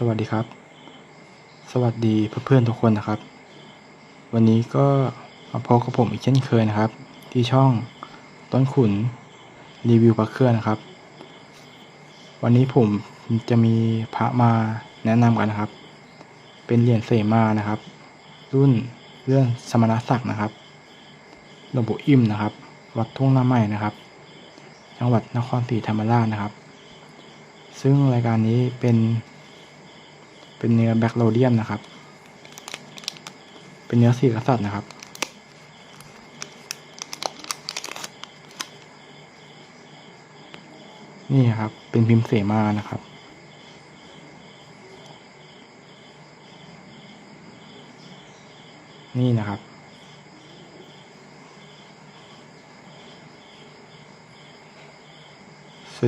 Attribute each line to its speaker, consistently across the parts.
Speaker 1: สวัสดีครับ สวัสดีเพื่อนๆทุกคนนะครับ วันนี้ก็มาพบกับผมอีกเช่นเคยนะครับ ที่ช่องต้นขุนรีวิวพระเครื่องนะครับ วันนี้ผมจะมีพระมาแนะนำกันนะครับ เป็นเหรียญเสมานะครับ รุ่นเรื่องสมณศักดิ์นะครับหลวงปู่อิ่มนะครับ วัดทุ่งนาใหม่นะครับ จังหวัดนครศรีธรรมราชนะครับ ซึ่งรายการนี้เป็น เป็นเนื้อแบคโลเดียมนะครับ เป็นเนื้อสีกษัตริย์นะครับ นี่ครับ เป็นพิมพ์เสมานะครับนี่นะครับ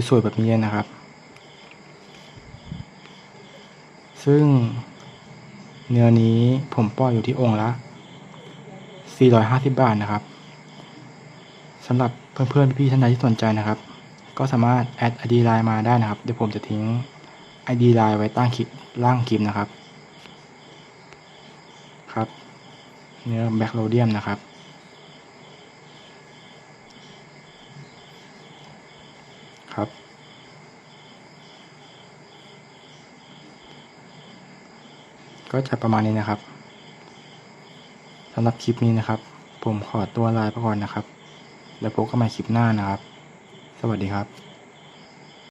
Speaker 1: สวยๆแบบนี้เลยนะครับ ซึ่งเนื้อนี้ผมปล่อยอยู่ที่องค์ละ 450 บาทนะครับสำหรับเพื่อนๆพี่ๆท่านใดที่สนใจนะครับ ก็สามารถแอด ID ไลน์มาได้นะครับ เดี๋ยวผมจะทิ้ง ID ไลน์ไว้ใต้งคลิปล่างคลิปนะครับ ครับ เนื้อแบคโลเดียมนะครับครับ ก็จะประมาณนี้นะครับสำหรับคลิปนี้นะครับ ผมขอตัวลาไปก่อนนะครับ แล้วพบกันใหม่คลิปหน้านะครับ สวัสดีครับ